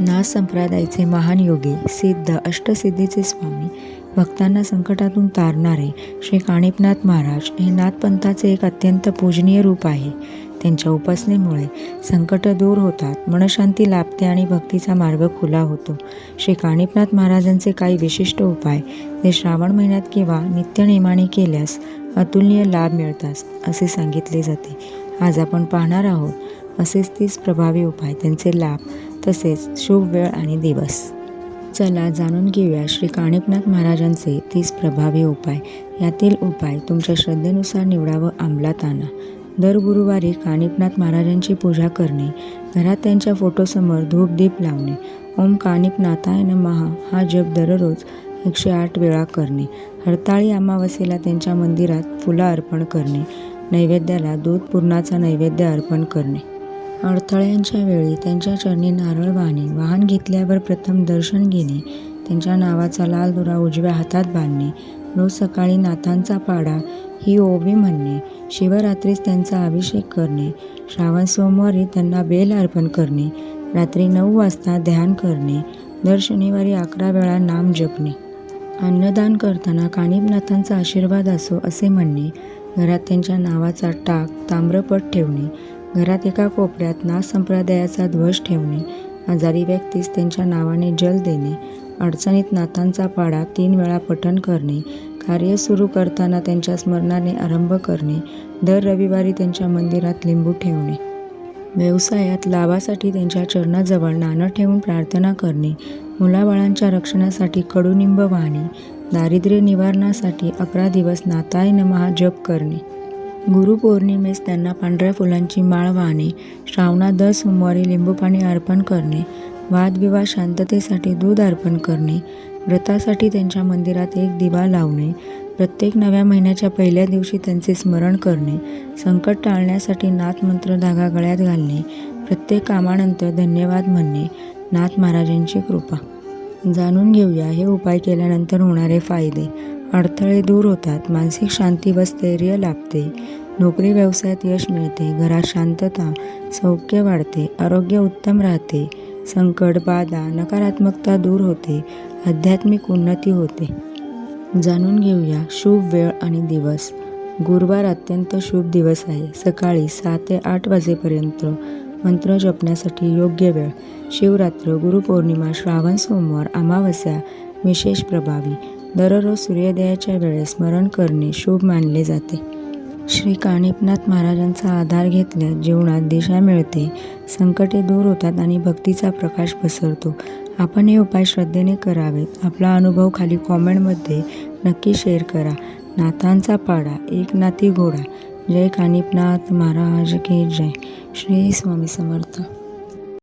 नाथ संप्रदायाचे महान योगी सिद्ध अष्टसिद्धीचे स्वामी भक्तांना संकटातून तारणारे श्री काणिपनाथ महाराज हे नाथपंथाचे एक अत्यंत पूजनीय रूप आहे. त्यांच्या उपासनेमुळे संकट दूर होतात मनशांती लाभते आणि भक्तीचा मार्ग खुला होतो. श्री काणिपनाथ महाराजांचे काही विशिष्ट उपाय जे श्रावण महिन्यात किंवा नित्यनेमाने केल्यास अतुलनीय लाभ मिळतात असे सांगितले जाते. आज आपण पाहणार आहोत असेच तीस प्रभावी उपाय. त्यांचे लाभ तसेच शुभ वेळ आणि दिवस. चला जाणून घेऊया श्री काणिपनाथ महाराजांचे तीस प्रभावी उपाय. यातील उपाय तुमच्या श्रद्धेनुसार निवडा व अंमलात आणा. दर गुरुवारी काणिकनाथ महाराजांची पूजा करणे घरात त्यांच्या फोटोसमोर धूपदीप लावणे ओम काणिपनाथाय महा हा जप दररोज एकशे आठ वेळा करणे हरताळी अमावस्येला त्यांच्या मंदिरात फुलं अर्पण करणे नैवेद्याला दूध पूर्णाचा नैवेद्य अर्पण करणे. अडथळ्यांच्या वेळी त्यांच्या चरणी नारळ वाहणे वाहन घेतल्यावर प्रथम दर्शन घेणे त्यांच्या नावाचा लाल दुरा उजव्या हातात बांधणे रोज सकाळी नाथांचा पाडा ही ओवी म्हणणे शिवरात्रीस त्यांचा अभिषेक करणे श्रावण सोमवारी त्यांना बेल अर्पण करणे रात्री नऊ वाजता ध्यान करणे दर शनिवारी अकरा वेळा नाम जपणे. अन्नदान करताना कानिपनाथांचा आशीर्वाद असो असे म्हणणे घरात त्यांच्या नावाचा टाक ताम्रपट ठेवणे घरात एका कोपऱ्यात नाथ संप्रदायाचा ध्वज ठेवणे आजारी व्यक्तीस त्यांच्या नावाने जल देणे अडचणीत नाथांचा पाडा तीन वेळा पठण करणे कार्य सुरू करताना त्यांच्या स्मरणाने आरंभ करणे दर रविवारी त्यांच्या मंदिरात लिंबू ठेवणे. व्यवसायात लाभासाठी त्यांच्या चरणाजवळ नाणं ठेवून प्रार्थना करणे मुलाबाळांच्या रक्षणासाठी कडुनिंब वाहणे दारिद्र्य निवारणासाठी अकरा दिवस नाताय नमहा जप करणे. गुरुपौर्णिमेस त्यांना पांढऱ्या फुलांची माळ वाहणे श्रावणात दर सोमवारी लिंबूपाणी अर्पण करणे वादविवाद शांततेसाठी दूध अर्पण करणे व्रतासाठी त्यांच्या मंदिरात एक दिवा लावणे प्रत्येक नव्या महिन्याच्या पहिल्या दिवशी त्यांचे स्मरण करणे संकट टाळण्यासाठी नाथ मंत्र धागा गळ्यात घालणे प्रत्येक कामानंतर धन्यवाद म्हणणे नाथ महाराजांची कृपा. जाणून घेऊया हे उपाय केल्यानंतर होणारे फायदे. अडथळे दूर होतात मानसिक शांती व स्थैर्य लाभते नोकरी व्यवसायात यश मिळते घरात शांतता सौख्य वाढते आरोग्य उत्तम राहते संकट बाधा नकारात्मकता दूर होते आध्यात्मिक उन्नती होते. जाणून घेऊया शुभ वेळ आणि दिवस. गुरुवार अत्यंत शुभ दिवस आहे. सकाळी सहा ते आठ वाजेपर्यंत मंत्र जपण्यासाठी योग्य वेळ. शिवरात्र गुरुपौर्णिमा श्रावण सोमवार अमावस्या विशेष प्रभावी. दररोज सूर्योदयाच्या वेळेस स्मरण करणे शुभ मानले जाते. श्री काणिपनाथ महाराजांचा आधार घेतल्यास जीवनात दिशा मिळते संकटे दूर होतात आणि भक्तीचा प्रकाश पसरतो. आपण हे उपाय श्रद्धेने करावेत. आपला अनुभव खाली कॉमेंटमध्ये नक्की शेअर करा. नाथांचा पाडा एक नाती घोडा. जय कानिपनाथ महाराज की जय. श्री स्वामी समर्थ.